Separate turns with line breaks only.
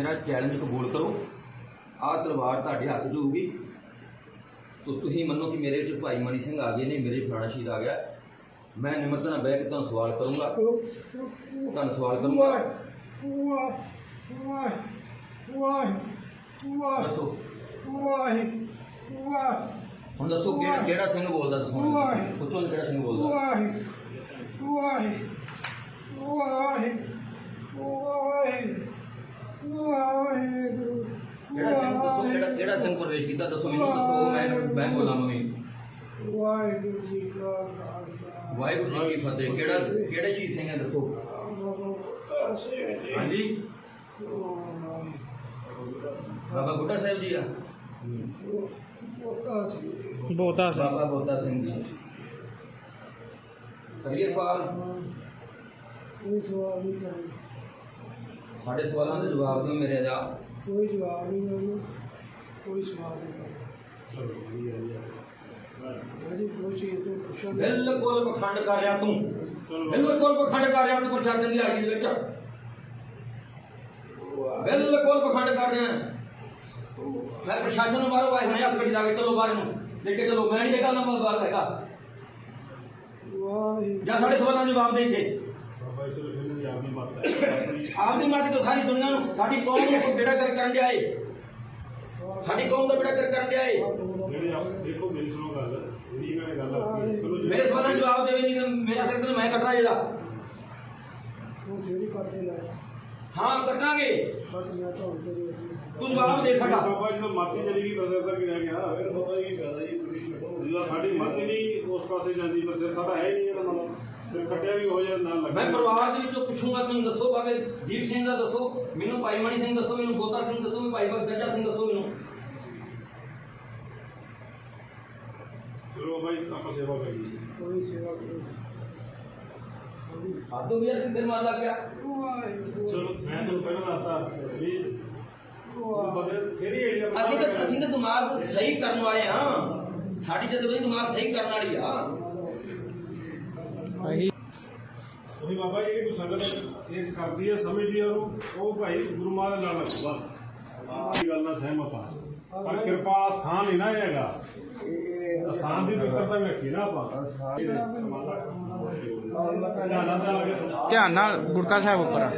ਮੇਰਾ ਚੈਲੰਜ ਕਬੂਲ ਕਰੋ। ਆਹ ਤਲਵਾਰ ਤੁਹਾਡੇ ਹੱਥ 'ਚ ਹੋਊਗੀ। ਤੋ ਤੁਸੀਂ ਮੰਨੋ ਕਿ ਮੇਰੇ ਵਿੱਚ ਭਾਈ ਮਨੀ ਸਿੰਘ ਆ ਗਏ ਨੇ, ਮੇਰੇ ਫਲਾਣਾ ਸ਼ਹੀਦ ਆ ਗਿਆ। ਮੈਂ ਨਿਮਰਤਾ ਨਾਲ ਬਹਿ ਕੇ ਤੁਹਾਨੂੰ ਸਵਾਲ ਕਰੂੰਗਾ। ਤੁਹਾਨੂੰ ਸਵਾਲ ਕਰੂੰਗਾ। ਦੱਸੋ। ਹੁਣ ਦੱਸੋ ਕਿਹੜਾ ਕਿਹੜਾ ਸਿੰਘ ਬੋਲਦਾ ਦੱਸੋ ਪੁੱਛੋ ਕਿਹੜਾ ਸਿੰਘ ਬੋਲਦਾ। ਕਿਹੜਾ ਸਿੰਘ ਦੱਸੋ ਕਿਹੜਾ ਸਿੰਘ ਪ੍ਰਵੇਸ਼ ਕੀਤਾ ਦੱਸੋ ਮੈਨੂੰ ਦੱਸੋ ਮੈਂ ਮੈਂ ਬੋਲਾਂ ਮੈਂ
ਵਾਹਿਗੁਰੂ ਜੀ ਕਾ ਖਾਲਸਾ।
ਵਾਹਿਗੁਰੂ ਜੀ ਕੀ ਫਤਿਹ ਕਿਹੜਾ ਕਿਹੜੇ ਸ਼ਹੀਦ ਸਿੰਘ ਹੈ ਦੱਸੋ।
ਸਿੰਘ
ਹਾਂਜੀ। ਬਾਬਾ ਬੁੱਢਾ ਸਾਹਿਬ ਜੀ ਆ।
ਬੋਤਾ ਸੀ
ਬਹੁਤਾ ਸਾ
ਬਾਬਾ ਬੋਤਾ ਸਿੰਘ ਜੀ। ਕਰੀਏ ਸਵਾਲ।
ਕੋਈ ਸਵਾਲ ਨਹੀਂ
ਸਾਡੇ ਸਵਾਲਾਂ ਦੇ ਜਵਾਬ ਦਿਓ ਮੇਰੇ ਦਾ
ਕੋਈ ਜਵਾਬ ਨਹੀਂ ਮੈਨੂੰ ਕੋਈ ਸਵਾਲ ਨਹੀਂ ਕਰਨਾ। ਅਜੀ ਕੋਈ ਚੀਜ਼ ਤੋਂ ਪੁੱਛਣ
ਬਿਲਕੁਲ ਪਖੰਡ ਕਰ ਰਿਹਾ ਤੂੰ। ਬਿਲਕੁਲ ਪਖੰਡ ਕਰ ਰਿਹਾ ਤੂੰ ਪ੍ਰਸ਼ਾਸਨ ਦੀ ਹਾਜ਼ਰੀ ਦੇ ਵਿੱਚ। ਬਿਲਕੁਲ ਪਖੰਡ ਕਰ ਰਿਹਾ। ਮੈਂ ਪ੍ਰਸ਼ਾਸਨ ਨੂੰ ਬਾਹਰੋਂ ਆਏ ਹੁਣੇ ਹੱਥ ਗੱਡੀ ਲਾ ਕੇ ਚਲੋ ਬਾਹਰ ਨੂੰ। ਲੈ ਕੇ ਚਲੋ ਮੈਂ ਨਹੀਂ ਹੈਗਾ ਨਾ ਮੈਂ ਬਾਹਰ ਹੈਗਾ। ਜਾਂ ਸਾਡੇ ਸਵਾਲਾਂ ਦੇ ਜਵਾਬ ਦੇ ਇੱਥੇ। ਆਪਦੀ ਮਤ ਤੋਂ ਸਾਰੀ ਦੁਨੀਆ ਨੂੰ ਸਾਡੀ ਕੌਮ ਨੂੰ ਕੋਈ ਬੇੜਾ ਕਰ ਕਰਨ ਡਿਆ ਏ। ਸਾਡੀ ਕੌਮ ਦਾ ਬੇੜਾ ਕਰ ਕਰਨ ਡਿਆ ਏ।
ਦੇਖੋ ਮੇਰੀ ਸੁਣੋ ਗੱਲ। ਇਹਦੀ ਇਹਨਾਂ ਨੇ ਗੱਲ ਆਖੀ।
ਮੇਰੇ ਸਵਾਲਾਂ ਦੇ ਜਵਾਬ ਦੇਵੇ ਨਹੀਂ ਤਾਂ ਮੇਰਾ ਸਿਰ ਤੇ ਮੈਂ ਕੱਟਣਾ ਜਿਹਦਾ
ਤੂੰ ਫੇਰੀ ਕੱਟੇ ਲੈ।
ਹਾਂ ਕੱਟਾਂਗੇ।
ਤਾਂ
ਜਵਾਬ ਦੇ ਸਾਡਾ।
ਬਾਬਾ ਜਦੋਂ ਮਾਤੀ ਚਲੀ ਗਈ ਬਸ ਅਸਰ ਕੀ ਰਹਿ ਗਿਆ। ਫਿਰ ਬਾਬਾ ਜੀ ਕਹਦਾ ਜੀ ਤੁਸੀਂ ਛੱਡੋ। ਜਦੋਂ ਸਾਡੀ ਮਾਤੀ ਨਹੀਂ ਉਸ ਪਾਸੇ ਜਾਂਦੀ ਪਰ ਸਿਰ ਸਾਡਾ ਹੈ ਨਹੀਂ ਇਹਦਾ ਮਤਲਬ। ਫਿਰ ਕੱਟਿਆ ਵੀ ਹੋ ਜਾਂਦਾ ਨਾ
ਮੈਂ ਪਰਿਵਾਰ ਦੇ ਵਿੱਚੋਂ ਪੁੱਛੂੰਗਾ ਮੈਨੂੰ ਦੱਸੋ ਬਾਬੇ। ਦੀਪ ਸਿੰਘ ਦਾ ਦੱਸੋ। ਮੈਨੂੰ ਭਾਈ ਮਣੀ ਸਿੰਘ ਦੱਸੋ ਮੈਨੂੰ ਬੋਤਾ ਸਿੰਘ ਦੱਸੋ ਮੈਨੂੰ ਭਾਈ ਗੱਜਾ ਸਿੰਘ ਦੱਸੋ ਮੈਨੂੰ।
ਚਲੋ ਬਾਬਾ ਜੀ ਆਪਾਂ ਸੇਵਾ ਕਰੀਏ
ਕੋਈ ਸੇਵਾ ਕਰੋ
ਆਦੋ ਵੀ ਯਾਰ ਕਿਸੇ ਮਾਰ ਲੱਗ ਗਿਆ
ਚਲੋ ਮੈਂ ਤੁਹਾਨੂੰ ਪਹਿਲਾਂ ਦੱਸਤਾ ਵੀ ਉਹ ਬਦਲ ਸੇਰੀ ਏਰੀਆ
ਅਸੀਂ ਤਾਂ ਅਸੀਂ ਤਾਂ ਦਿਮਾਗ ਸਹੀ ਕਰਨ ਵਾਲੇ ਹਾਂ। ਸਾਡੀ ਜਦੋਂ ਦਿਮਾਗ ਸਹੀ ਕਰਨ ਵਾਲੀ ਆ।
ਅਸੀਂ
ਉਹੀ ਬਾਬਾ ਜੀ ਕਿ ਸੰਗਤ ਇਹ ਕਰਦੀ ਹੈ ਸਮਝਦੀ ਹੈ ਉਹ ਭਾਈ ਗੁਰੂ ਮਾਂ ਦੇ ਨਾਲ ਲੱਗੋ ਬਸ ਇਹ ਗੱਲ ਨਾਲ ਸਹਿਮਤ ਆ। ਪਰ ਕਿਰਪਾ ਸਥਾਨ ਹੀ ਨਾ ਹੈਗਾ ਸਥਾਨ ਦੀ ਮਿੱਤਰਤਾ ਵੀ ਰੱਖੀ ਨਾ ਆਪਾਂ ਧਿਆਨ ਨਾਲ
ਗੁਰਕਾ ਸਾਹਿਬ ਉੱਪਰ